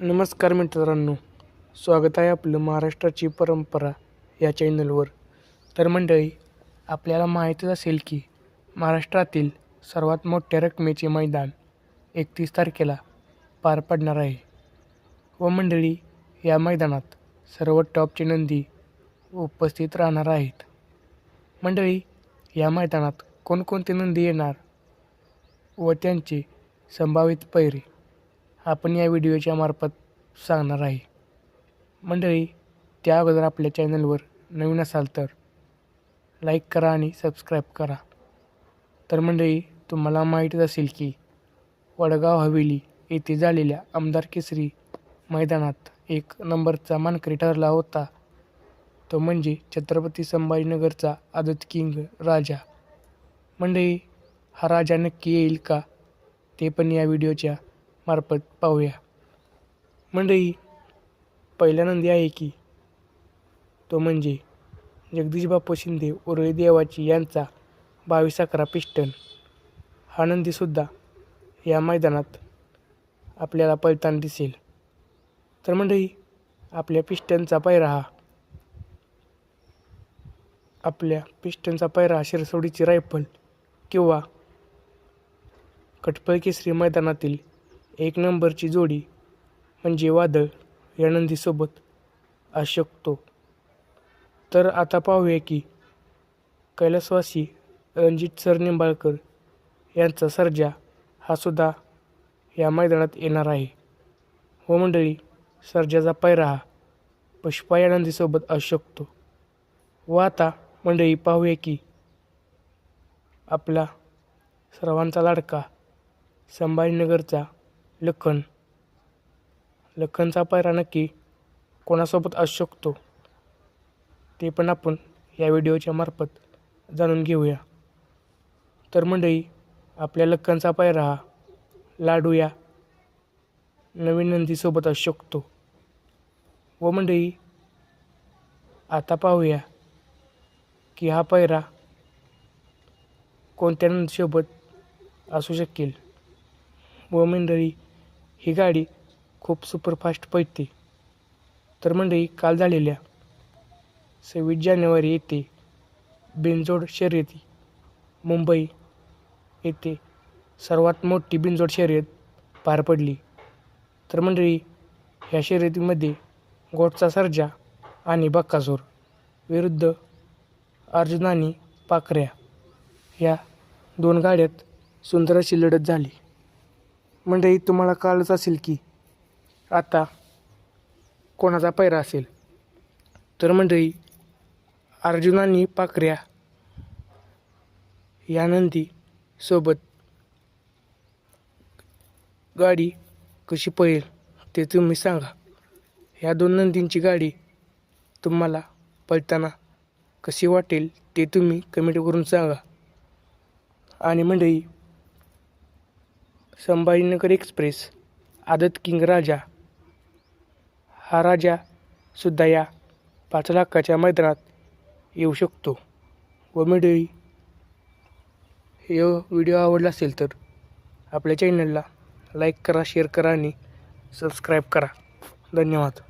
नमस्कार मित्रांनो स्वागत आहे आपलं महाराष्ट्राची परंपरा या चॅनलवर. तर मंडळी आपल्याला माहीतच असेल की महाराष्ट्रातील सर्वात मोठ्या रकमेचे मैदान एकतीस तारखेला पार पडणार आहे. व मंडळी या मैदानात सर्व टॉपचे नंदी उपस्थित राहणार आहेत. मंडळी या मैदानात कोणकोणते नंदी येणार व त्यांचे संभावित पैरे? आपण या व्हिडिओच्या मार्फत सांगणार आहे. मंडळी त्या अगोदर आपल्या चॅनलवर नवीन असाल तर लाईक करा आणि सबस्क्राईब करा. तर मंडळी तुम्हाला माहीतच असेल की वडगाव हवेली येथे झालेल्या आमदार केसरी मैदानात एक नंबरचा मानकरी ठरला होता. तो म्हणजे छत्रपती संभाजीनगरचा आदत किंग राजा. मंडळी हा राजा नक्की येईल का? ते पण या व्हिडिओच्या मार्फत पाहूया. मंडळी पहिला नंदी आहे की तो म्हणजे जगदीश बापू शिंदे उरळी देवाची यांचा बावीस अकरा पिस्टन हा नंदीसुद्धा या मैदानात आपल्याला पळताना दिसेल. तर मंडळी आपल्या पिस्टनचा पैरा हा आपल्या पिस्टनचा पैरा शिरसोडीची रायफल किंवा कटपळ केसरी मैदानातील एक नंबरची जोडी म्हणजे वादळ या नंदीसोबत असू शकतो तर आता पाहूया की कैलासवासी रणजित सर निंबाळकर यांचा सर्जा हा सुद्धा या मैदानात येणार आहे. हो मंडळी सर्जाचा पैरा हा पुष्पा या नंदीसोबत असू शकतो व आता मंडळी पाहूया की आपला सर्वांचा लाडका संभाजीनगरचा लखन. लखनचा पायरा नक्की कोणासोबत असू शकतो? ते पण आपण या व्हिडिओच्या मार्फत जाणून घेऊया. तर मंडळी आपल्या लखनचा पायरा हा लाडू या नवीन नंदीसोबत असू शकतो. व मंडळी आता पाहूया की हा पायरा कोणत्या नंदीसोबत असू शकेल? व मंडळी ही गाडी खूप सुपरफास्ट पळते. तर मंडळी काल झालेल्या सव्वीस जानेवारी येथे बिनजोड शर्यती मुंबई येथे सर्वात मोठी बिनजोड शर्यत पार पडली. तर मंडळी ह्या शर्यतीमध्ये गोटचा सर्जा आणि बक्कासूर विरुद्ध अर्जुन आणि पाखऱ्या ह्या दोन गाड्यात सुंदर अशी लढत झाली. मंडळी तुम्हाला कळलंच असेल की आता कोणाचा पैरा असेल. तर म्हणजे मंडळी अर्जुन आणि पाखऱ्या या नंदी सोबत गाडी कशी पळेल ते तुम्ही सांगा. ह्या दोन नंदींची गाडी तुम्हाला पळताना कशी वाटेल ते तुम्ही कमेंट करून सांगा. आणि मंडळी संभाजीनगर एक्सप्रेस आदत किंग राजा. हा राजा सुद्धा या पाच लाखाच्या मैदानात येऊ शकतो. व मंडळी हे व्हिडिओ आवडला असेल तर आपल्या चॅनलला लाईक करा शेअर करा आणि सबस्क्राईब करा. धन्यवाद.